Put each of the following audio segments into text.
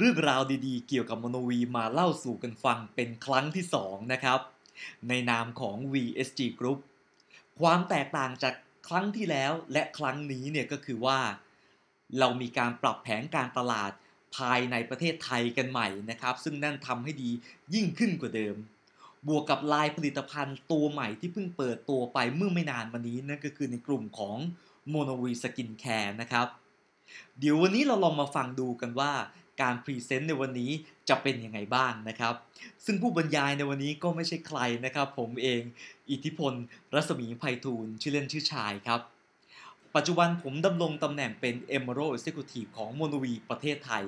เรื่องราวดีๆ เกี่ยวกับโมโนวีมาเล่าสู่กันฟังเป็นครั้งที่ 2 นะครับ ในนามของ VSG Group ความแตกต่างจากครั้งที่แล้วและครั้งนี้เนี่ยก็คือว่า เรามีการปรับแผนการตลาดภายในประเทศไทยกันใหม่นะครับ ซึ่งนั่นทำให้ดียิ่งขึ้นกว่าเดิม บวกกับลายผลิตภัณฑ์ตัวใหม่ที่เพิ่งเปิดตัวไปเมื่อไม่นานมานี้นั่นก็คือในกลุ่มของโมโนวีสกินแคร์นะครับ เดี๋ยววันนี้เราลองมาฟังดูกันว่า การพรีเซนต์ในวันนี้จะเป็นยังไงบ้างนะครับ ซึ่งผู้บรรยายในวันนี้ก็ไม่ใช่ใครนะครับ ผมเองอิทธิพล รัศมีไพฑูรย์ชื่อเล่นชื่อชายครับ ปัจจุบันผมดำรงตำแหน่งเป็น Emerald Executive ของโมโนวีประเทศไทย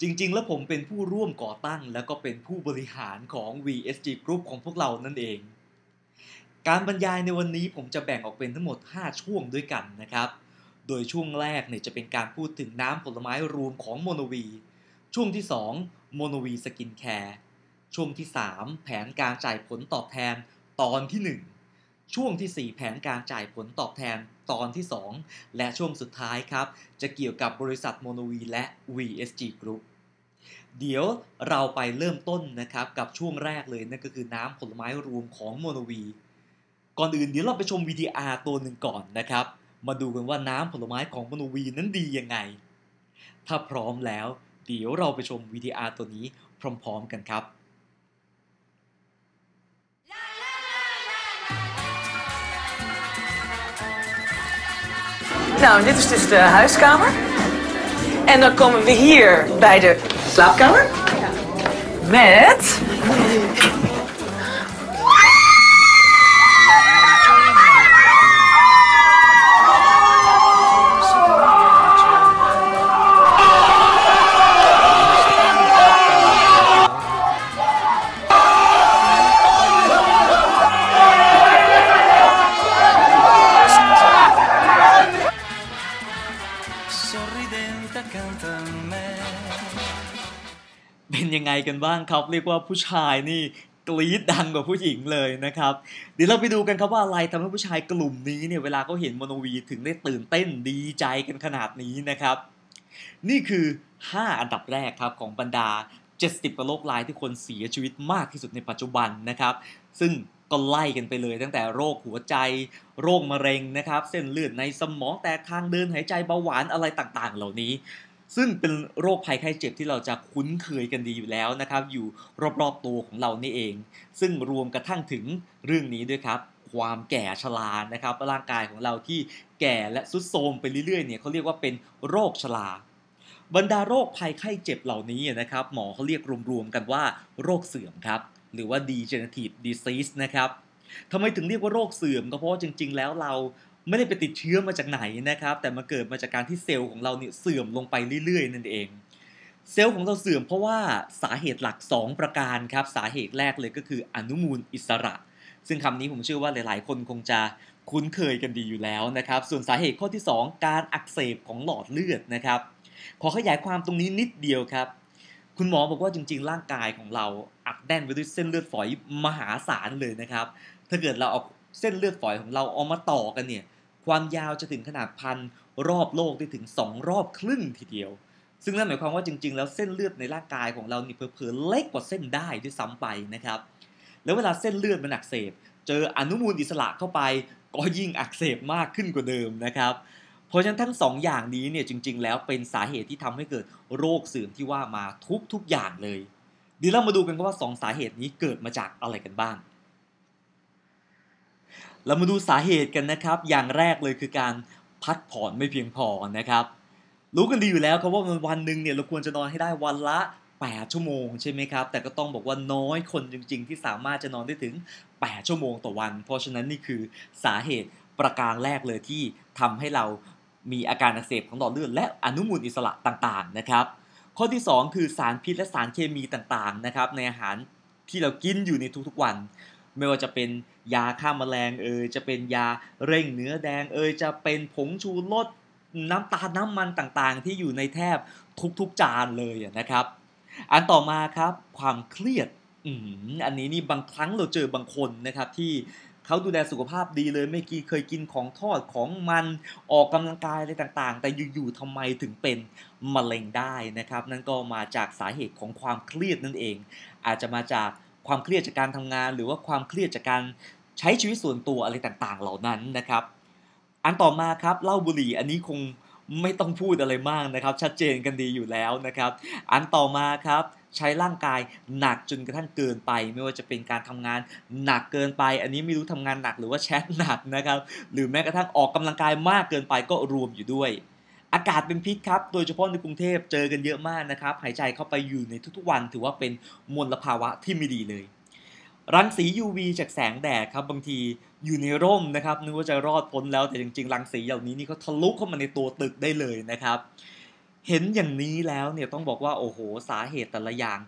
จริงๆ แล้วผมเป็นผู้ร่วมก่อตั้ง แล้วก็เป็นผู้บริหารของ VSG Group ของพวกเรานั่นเองการบรรยายในวันนี้ผมจะแบ่งออกเป็นทั้งหมด 5 ช่วงด้วยกันนะครับ โดยช่วงแรกเนี่ยจะเป็นการพูดถึงน้ำผลไม้รวมของโมโนวี ช่วงที่ 2 โมโนวีสกินแคร์ ช่วงที่ 3 แผนการจ่ายผลตอบแทนตอนที่ 1 ช่วงที่ 4 แผนการจ่ายผลตอบแทนตอนที่ 2 และช่วงสุดท้ายครับ จะเกี่ยวกับบริษัทโมโนวีและ VSG Group เดี๋ยวเราไปเริ่มต้นนะครับกับช่วงแรกเลยนั่นก็คือน้ำผลไม้รวมของโมโนวี ก่อนอื่นเดี๋ยวเราไปชม VTR ตัวหนึ่งก่อนนะครับ มาดูกันว่าน้ำผลไม้ของมโนวีนั้นดียังไง ถ้าพร้อมแล้ว เดี๋ยวเราไปชม VTR ตัวนี้พร้อมๆกันครับ Nou, dit is dus de huiskamer. En dan komen we hier bij de slaapkamer. Met. เป็นยังไงกันบ้างครับ เรียกว่าผู้ชายนี่กรี๊ดดังกว่าผู้หญิงเลยนะครับ เดี๋ยวเราไปดูกันครับว่าอะไรทำให้ผู้ชายกลุ่มนี้เนี่ยเวลาเขาเห็นโมโนวีถึงได้ตื่นเต้นดีใจกันขนาดนี้นะครับ นี่คือ 5 อันดับแรกครับของบรรดา 70ประโรคร้ายที่คนเสียชีวิตมากที่สุดในปัจจุบันนะครับ ซึ่งก็ไล่กันไปเลยตั้งแต่โรคหัวใจ โรคมะเร็งนะครับ เส้นเลือดในสมองแตกทางเดินหายใจเบาหวานอะไรต่างๆ เหล่านี้ ซึ่งเป็นโรคภัยไข้เจ็บที่เราจะคุ้นเคยกันดีอยู่แล้วนะครับ อยู่รอบๆตัวของเรานี่เอง ซึ่งรวมกระทั่งถึงเรื่องนี้ด้วยครับความแก่ชรานะครับ ร่างกายของเราที่แก่และทรุดโทรมไปเรื่อยๆเนี่ยเขาเรียกว่าเป็นโรคชราบรรดาโรคภัยไข้เจ็บเหล่านี้นะครับ หมอเขาเรียกรวมๆกันว่าโรคเสื่อมครับ หรือว่า degenerative disease นะครับทำไมถึงเรียกว่าโรคเสื่อมก็เพราะจริง ๆ แล้วเรา ไม่ได้ไปติดเชื้อมาจากไหนนะครับ แต่มันเกิดมาจากการที่เซลล์ของเราเนี่ยเสื่อมลงไปเรื่อยๆ นั่นเอง เซลล์ของเราเสื่อมเพราะว่าสาเหตุหลัก 2 ประการครับ สาเหตุแรกเลยก็คืออนุมูลอิสระ ซึ่งคำนี้ผมเชื่อว่าหลายๆ คนคงจะคุ้นเคยกันดีอยู่แล้วนะครับ ส่วนสาเหตุข้อที่ 2 การอักเสบของหลอดเลือดนะครับ ขอขยายความตรงนี้นิดเดียวครับ คุณหมอบอกว่าจริง ๆ ร่างกายของเราอัดแน่นไปด้วยเส้นเลือดฝอยมหาศาลเลยนะครับ ถ้าเกิดเราเอาเส้นเลือดฝอยของเราเอามาต่อกันเนี่ย ความยาวจะถึงขนาดพันรอบโลกได้ถึง 2 รอบครึ่งทีเดียว ซึ่งนั่นหมายความว่าจริง ๆ แล้วเส้นเลือดในร่างกายของเรานี่เผลอๆเล็กกว่าเส้นได้ด้วยซ้ำไปนะครับ แล้วเวลาเส้นเลือดมันอักเสบ เจออนุมูลอิสระเข้าไป ก็ยิ่งอักเสบมากขึ้นกว่าเดิมนะครับ เพราะฉะนั้นทั้งสองอย่างนี้เนี่ยจริง ๆ แล้วเป็นสาเหตุที่ทำให้เกิดโรคเสื่อมที่ว่ามาทุกๆอย่างเลยเดี๋ยวเรามาดูกันว่าสองสาเหตุนี้เกิดมาจากอะไรกันบ้าง เรามาดูสาเหตุกันนะครับ อย่างแรกเลยคือการพักผ่อนไม่เพียงพอนะครับ รู้กันดีอยู่แล้วครับว่าวันหนึ่งเนี่ยเราควรจะนอนให้ได้วันละ 8 ชั่วโมงใช่ไหมครับ แต่ก็ต้องบอกว่าน้อยคนจริง ๆ ที่สามารถจะนอนได้ถึง 8 ชั่วโมงต่อวัน เพราะฉะนั้นนี่คือสาเหตุประการแรกเลยที่ทำให้เรามีอาการอักเสบของหลอดเลือดและอนุมูลอิสระต่างๆนะครับ ข้อที่ 2 คือสารพิษและสารเคมีต่างๆนะครับในอาหารที่เรากินอยู่ในทุกๆวัน ไม่ว่าจะเป็นยาฆ่าแมลงเอยจะเป็นยาเร่งเนื้อแดงเอยจะเป็นผงชูรสน้ำตาลน้ำมันต่างๆ ที่อยู่ในแทบทุกๆจานเลยนะครับ อันต่อมาครับความเครียดอืมอันนี้นี่บางครั้งเราเจอบางคนนะครับที่เขาดูแลสุขภาพดีเลยไม่กี่เคยกินของทอดของมันออกกำลังกายอะไรต่างๆ แต่อยู่ๆทำไมถึงเป็นมะเร็งได้นะครับ นั่นก็มาจากสาเหตุของความเครียดนั่นเอง อาจจะมาจาก ความเครียดจากการทำงาน หรือว่าความเครียดจากการใช้ชีวิตส่วนตัวอะไรต่างๆ เหล่านั้นนะครับ อันต่อมาครับเหล้าบุหรี่อันนี้คงไม่ต้องพูดอะไรมากนะครับ ชัดเจนกันดีอยู่แล้วนะครับ อันต่อมาครับใช้ร่างกายหนักจนกระทั่งเกินไป ไม่ว่าจะเป็นการทำงานหนักเกินไป อันนี้ไม่รู้ทำงานหนักหรือว่าแชทหนักนะครับ หรือแม้กระทั่งออกกำลังกายมากเกินไปก็รวมอยู่ด้วย อากาศเป็นพิษครับ โดยเฉพาะในกรุงเทพเจอกันเยอะมากนะครับ หายใจเข้าไปอยู่ในทุกๆวัน ถือว่าเป็นมลภาวะที่ไม่ดีเลย รังสี UV จากแสงแดดครับ บางทีอยู่ในร่มนะครับ นึกว่าจะรอดพ้นแล้ว แต่จริงๆ รังสีเหล่านี้นี่เขาทะลุเข้ามาในตัวตึกได้เลยนะครับ เห็นอย่างนี้แล้วเนี่ยต้องบอกว่าโอ้โห สาเหตุแต่ละอย่าง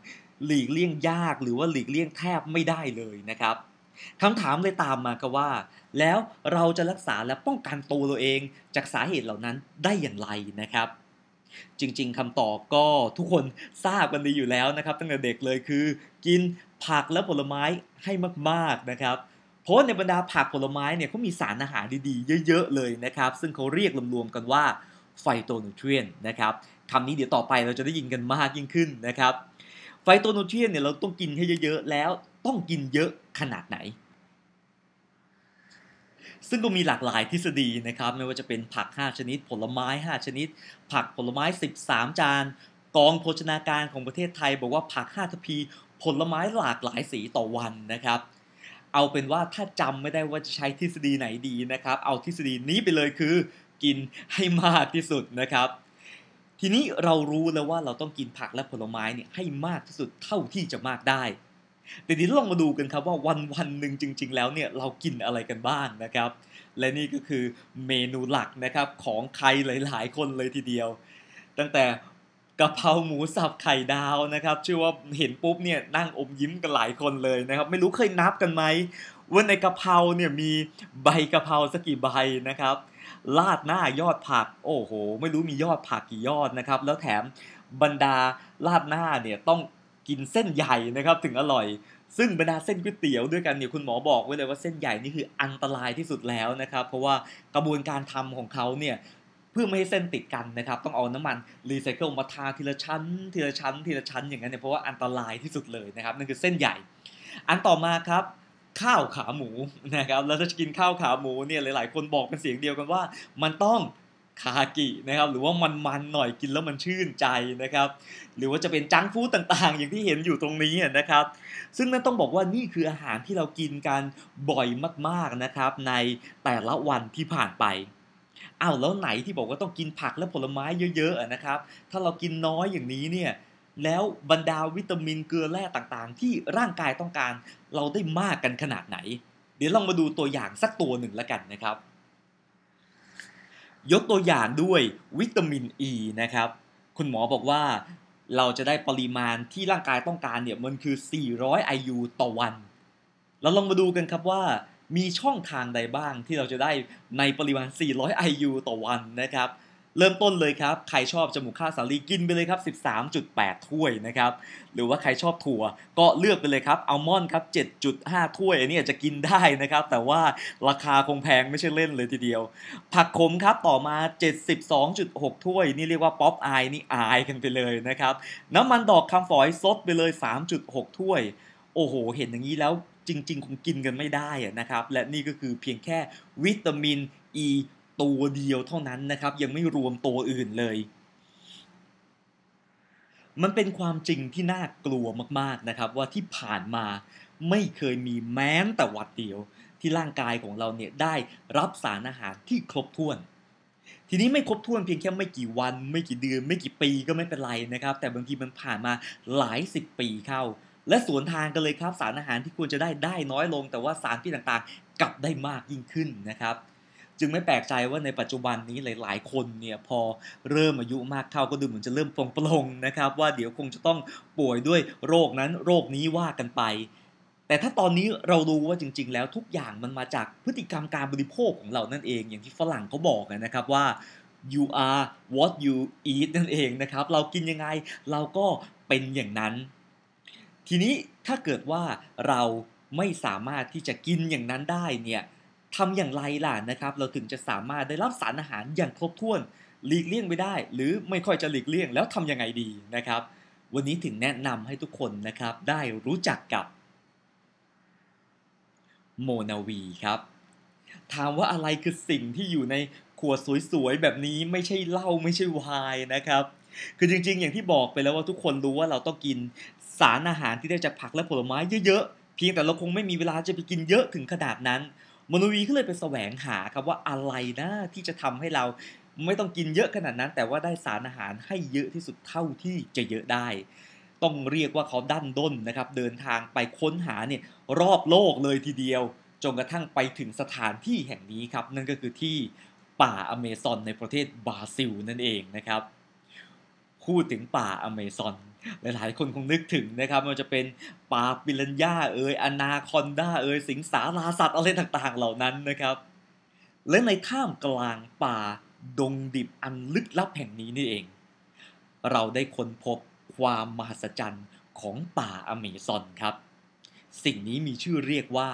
หลีกเลี่ยงยากหรือว่าหลีกเลี่ยงแทบไม่ได้เลยนะครับ คำถามเลยตามมาครับว่า แล้วเราจะรักษาและป้องกันตัวเราเองจากสาเหตุเหล่านั้นได้อย่างไรนะครับ จริงๆคำตอบก็ทุกคนทราบกันดีอยู่แล้วนะครับ ตั้งแต่เด็กเลยคือ กินผักและผลไม้ให้มากๆนะครับเพราะในบรรดาผักผลไม้เนี่ยเขามีสารอาหารดีๆ เยอะๆเลยนะครับ ซึ่งเขาเรียกรวมๆกันว่าไฟโตนูเทรียนนะครับคำนี้เดี๋ยวต่อไปเราจะได้ยินกันมากยิ่งขึ้นนะครับ ไฟโตนูเทรียนเนี่ยเราต้องกินให้เยอะๆแล้วต้องกินเยอะขนาดไหน ซึ่งก็มีหลากหลายทฤษฎีนะครับ ไม่ว่าจะเป็นผัก 5 ชนิด ผลไม้ 5 ชนิด ผักผลไม้ 13 จาน กองโภชนาการของประเทศไทย บอกว่าผัก 5 ทพี ผลไม้หลากหลายสีต่อวันนะครับ เอาเป็นว่าถ้าจำไม่ได้ว่าจะใช้ทฤษฎีไหนดีนะครับ เอาทฤษฎีนี้ไปเลยคือ กินให้มากที่สุดนะครับ ทีนี้เรารู้แล้วว่าเราต้องกินผักและผลไม้เนี่ยให้มากที่สุดเท่าที่จะมากได้แต่ทีนี้ลองมาดูกันครับว่าวันวันหนึ่งจริง ๆ แล้วเนี่ยเรากินอะไรกันบ้างนะครับ และนี่ก็คือเมนูหลักนะครับของใครหลาย ๆ คนเลยทีเดียว ตั้งแต่กะเพราหมูสับไข่ดาวนะครับเชื่อว่าเห็นปุ๊บเนี่ยนั่งอมยิ้มกันหลายคนเลยนะครับ ไม่รู้เคยนับกันไหมว่าในกะเพราเนี่ยมีใบกะเพราสักกี่ใบนะครับ ลาดหน้ายอดผัก โอ้โห ไม่รู้มียอดผักกี่ยอดนะครับ แล้วแถมบรรดาลาดหน้าเนี่ยต้องกินเส้นใหญ่นะครับถึงอร่อย ซึ่งบรรดาเส้นก๋วยเตี๋ยวด้วยกันเนี่ยคุณหมอบอกไว้เลยว่าเส้นใหญ่นี่คืออันตรายที่สุดแล้วนะครับ เพราะว่ากระบวนการทำของเขาเนี่ยเพื่อไม่ให้เส้นติดกันนะครับ ต้องเอาน้ำมันรีไซเคิลมาทาทีละชั้น ทีละชั้น ทีละชั้นอย่างนั้นเนี่ยเพราะว่าอันตรายที่สุดเลยนะครับนั่นคือเส้นใหญ่ อันต่อมาครับ ข้าวขาหมูนะครับแล้วถ้าจะกินข้าวขาหมูเนี่ยหลาย ๆ คนบอกเป็นเสียงเดียวกันว่า มันต้องคากินะครับหรือว่ามันๆหน่อยกินแล้วมันชื่นใจนะครับ หรือว่าจะเป็นจังฟู้ดต่างๆ อย่างที่เห็นอยู่ตรงนี้นะครับ ซึ่งนั่นต้องบอกว่านี่คืออาหารที่เรากินกันบ่อยมากๆนะครับ ในแต่ละวันที่ผ่านไปอ้าวแล้วไหนที่บอกว่าต้องกินผักและผลไม้เยอะๆนะครับ ถ้าเรากินน้อยอย่างนี้เนี่ย แล้วบรรดาวิตามินเกลือแร่ต่างๆ ที่ร่างกายต้องการเราได้มากกันขนาดไหน เดี๋ยวลองมาดูตัวอย่างสักตัวหนึ่งแล้วกันนะครับ ยกตัวอย่างด้วยวิตามินอ e ีนะครับ คุณหมอบอกว่าเราจะได้ปริมาณที่ร่างกายต้องการเนี่ยมันคือ 400 IU ต่อวัน เราลองมาดูกันครับว่ามีช่องทางใดบ้างที่เราจะได้ในปริมาณ 400 IU ต่อวันนะครับ เริ่มต้นเลยครับ ใครชอบจมูกข้าวสาลีกินไปเลยครับ 13.8 ถ้วยนะครับ หรือว่าใครชอบถั่วก็เลือกไปเลยครับ อัลมอนด์ครับ 7.5 ถ้วย อันนี้อาจจะกินได้นะครับ แต่ว่าราคาคงแพงไม่ใช่เล่นเลยทีเดียว ผักขมครับต่อมา 72.6 ถ้วย นี่เรียกว่าป๊อปอายนี่อายกันไปเลยนะครับ น้ำมันดอกคำฝอยซดไปเลย 3.6 ถ้วย โอ้โห เห็นอย่างนี้แล้วจริง ๆ คงกินกันไม่ได้นะครับ และนี่ก็คือเพียงแค่วิตามินอ e ี ตัวเดียวเท่านั้นนะครับ ยังไม่รวมตัวอื่นเลย มันเป็นความจริงที่น่ากลัวมากๆนะครับ ว่าที่ผ่านมาไม่เคยมีแม้แต่วัดเดียว ที่ร่างกายของเราเนี่ยได้รับสารอาหารที่ครบถ้วน ทีนี้ไม่ครบถ้วนเพียงแค่ไม่กี่วัน ไม่กี่เดือน ไม่กี่ปีก็ไม่เป็นไรนะครับ แต่บางทีมันผ่านมาหลายสิบปีเข้า และสวนทางกันเลยครับ สารอาหารที่ควรจะได้ได้น้อยลง แต่ว่าสารพิษต่างๆ กลับได้มากยิ่งขึ้นนะครับ จึงไม่แปลกใจว่าในปัจจุบันนี้หลาย ๆ คนเนี่ยพอเริ่มอายุมากเข้าก็ดูเหมือนจะเริ่มปลงๆนะครับว่าเดี๋ยวคงจะต้องป่วยด้วยโรคนั้นโรคนี้ว่ากันไป แต่ถ้าตอนนี้เรารู้ว่าจริง ๆ แล้วทุกอย่างมันมาจากพฤติกรรมการบริโภคของเรานั่นเองอย่างที่ฝรั่งเขาบอกนะครับว่า you are what you eat นั่นเองนะครับ เรากินยังไงเราก็เป็นอย่างนั้น ทีนี้ถ้าเกิดว่าเราไม่สามารถที่จะกินอย่างนั้นได้เนี่ย ทำอย่างไรล่ะนะครับ เราถึงจะสามารถได้รับสารอาหารอย่างครบถ้วนหลีกเลี่ยงไม่ได้ หรือไม่ค่อยจะหลีกเลี่ยงแล้วทำยังไงดีนะครับ วันนี้ถึงแนะนำให้ทุกคนนะครับได้รู้จักกับโมนาวีครับ ถามว่าอะไรคือสิ่งที่อยู่ในขวดสวยๆแบบนี้ไม่ใช่เหล้าไม่ใช่ไวน์นะครับ คือจริงๆ อย่างที่บอกไปแล้วว่าทุกคนรู้ว่าเราต้องกินสารอาหารที่ได้จากผักและผลไม้เยอะๆ เพียงแต่เราคงไม่มีเวลาจะไปกินเยอะถึงขนาดนั้น มโนวีก็เลยไปแสวงหาครับว่าอะไรนะที่จะทำให้เราไม่ต้องกินเยอะขนาดนั้น แต่ว่าได้สารอาหารให้เยอะที่สุดเท่าที่จะเยอะได้ ต้องเรียกว่าเขาดันด้นนะครับ เดินทางไปค้นหาเนี่ยรอบโลกเลยทีเดียวจนกระทั่งไปถึงสถานที่แห่งนี้ครับ นั่นก็คือที่ป่าอเมซอนในประเทศบราซิลนั่นเองนะครับพูดถึงป่าอเมซอน หลายๆคนคงนึกถึงนะครับมันจะเป็นป่าปิรันย่าเอยอนาคอนดาเอยสิงสาราสัตว์อะไรต่างๆ เหล่านั้นนะครับ และในท่ามกลางป่าดงดิบอันลึกลับแห่งนี้นี่เอง เราได้ค้นพบความมหัศจรรย์ของป่าอเมซอนครับ สิ่งนี้มีชื่อเรียกว่า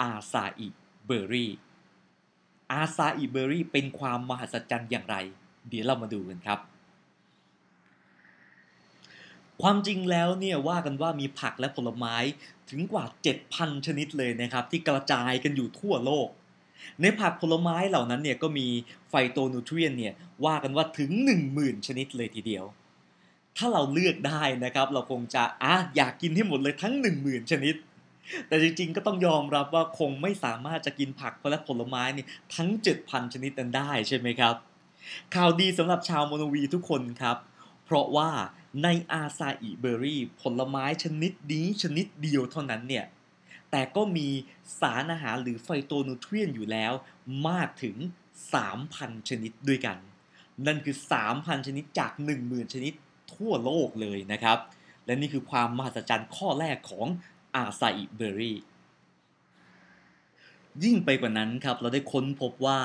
อาซาอิเบอรี่อาซาอิเบอรี่เป็นความมหัศจรรย์อย่างไร เดี๋ยวเรามาดูกันครับ ความจริงแล้วเนี่ยว่ากันว่ามีผักและผลไม้ถึงกว่า 7,000 ชนิดเลยนะครับ ที่กระจายกันอยู่ทั่วโลก ในผักผลไม้เหล่านั้นเนี่ยก็มีไฟโตนูทรีนเนี่ยว่ากันว่าถึง 10,000 ชนิดเลยทีเดียว ถ้าเราเลือกได้นะครับ เราคงจะอะอยากกินให้หมดเลยทั้ง 10,000 ชนิด แต่จริงๆ ก็ต้องยอมรับว่าคงไม่สามารถจะกินผักและผลไม้นี่ทั้ง 7,000 ชนิดนั้นได้ใช่ไหมครับข่าวดีสำหรับชาวโมโนวีทุกคนครับ เพราะว่า ในอาซาอิเบอรี่ ผลไม้ชนิดนี้ชนิดเดียวเท่านั้นเนี่ย แต่ก็มีสารอาหารหรือไฟโตนูเทรียนอยู่แล้วมากถึง 3,000 ชนิดด้วยกัน นั่นคือ 3,000 ชนิดจาก 10,000 ชนิดทั่วโลกเลยนะครับ และนี่คือความมหัศจรรย์ข้อแรกของอาซาอิเบอรี่ ยิ่งไปกว่านั้นครับ เราได้ค้นพบว่า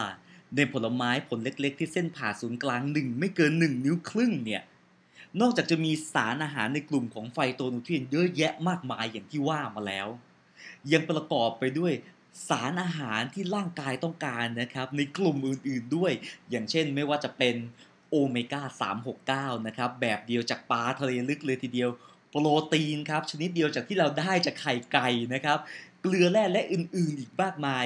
ในผลไม้ผลเล็กๆ ที่เส้นผ่าศูนย์กลางหนึ่งไม่เกิน 1 นิ้วครึ่งเนี่ย นอกจากจะมีสารอาหารในกลุ่มของไฟโตนูเทรีนเยอะแยะมากมายอย่างที่ว่ามาแล้ว ยังประกอบไปด้วยสารอาหารที่ร่างกายต้องการนะครับในกลุ่มอื่นๆด้วย อย่างเช่นไม่ว่าจะเป็นโอเมก้า 369 นะครับ แบบเดียวจากปลาทะเลลึกเลยทีเดียว โปรตีนครับ ชนิดเดียวจากที่เราได้จากไข่ไก่นะครับ เกลือแร่และอื่นๆอีกมากมาย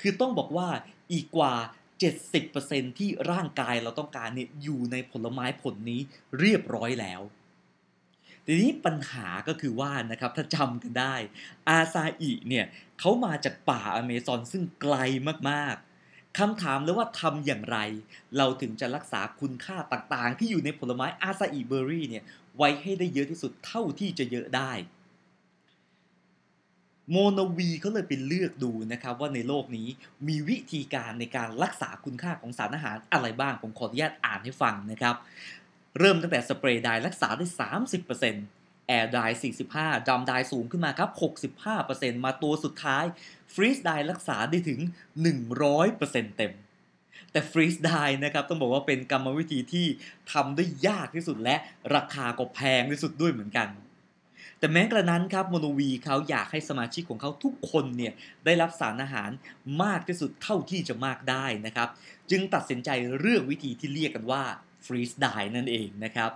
คือต้องบอกว่าอีกกว่า 70%ที่ร่างกายเราต้องการเนี่ยอยู่ในผลไม้ผลนี้เรียบร้อยแล้ว ทีนี้ปัญหาก็คือว่านะครับถ้าจำกันได้ อาซาอิเนี่ยเขามาจากป่าอเมซอนซึ่งไกลมากๆคำถามเลยว่าทำอย่างไร เราถึงจะรักษาคุณค่าต่างๆ ที่อยู่ในผลไม้อาซาอิเบอร์รี่เนี่ยไว้ให้ได้เยอะที่สุดเท่าที่จะเยอะได้ โมโนวีเขาเลยไปเลือกดูนะครับว่าในโลกนี้มีวิธีการในการรักษาคุณค่าของสารอาหารอะไรบ้าง ผมขออนุญาตอ่านให้ฟังนะครับ เริ่มตั้งแต่สเปรย์ไดร์รักษาได้ 30%แอร์ไดร์45ดัมไดร์สูงขึ้นมาครับ 65%มาตัวสุดท้ายฟรีสไดร์รักษาได้ถึง 100%เต็มแต่ฟรีสไดร์นะครับต้องบอกว่าเป็นกรรมวิธีที่ทำได้ยากที่สุดและราคาก็แพงที่สุดด้วยเหมือนกัน แต่แม้กระนั้นครับโมโนวีเขาอยากให้สมาชิกของเขาทุกคนเนี่ยได้รับสารอาหารมากที่สุดเท่าที่จะมากได้นะครับ จึงตัดสินใจเลือกวิธีที่เรียกกันว่าฟรีสไดนั่นเองนะครับ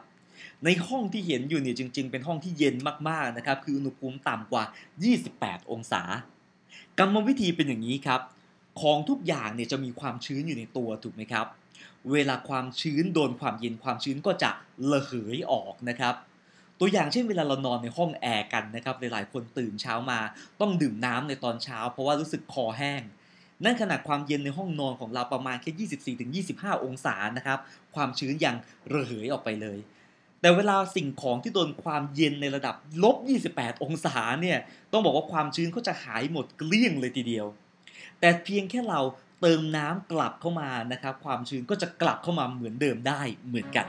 ในห้องที่เห็นอยู่เนี่ยจริง ๆ เป็นห้องที่เย็นมากๆนะครับคืออุณหภูมิต่ำกว่า 28 องศากรรมวิธีเป็นอย่างนี้ครับ ของทุกอย่างเนี่ยจะมีความชื้นอยู่ในตัวถูกไหมครับ เวลาความชื้นโดนความเย็นความชื้นก็จะระเหยออกนะครับ ตัวอย่างเช่นเวลาเรานอนในห้องแอร์กันนะครับหลายๆคนตื่นเช้ามาต้องดื่มน้ำในตอนเช้า เพราะว่ารู้สึกคอแห้ง นั่นขนาดความเย็นในห้องนอนของเราประมาณแค่ 24-25 องศานะครับความชื้นยังระเหยออกไปเลย แต่เวลาสิ่งของที่โดนความเย็นในระดับลบ 28 องศาเนี่ยต้องบอกว่าความชื้นก็จะหายหมดเกลี้ยงเลยทีเดียว แต่เพียงแค่เราเติมน้ำกลับเข้ามานะครับความชื้นก็จะกลับเข้ามาเหมือนเดิมได้เหมือนกัน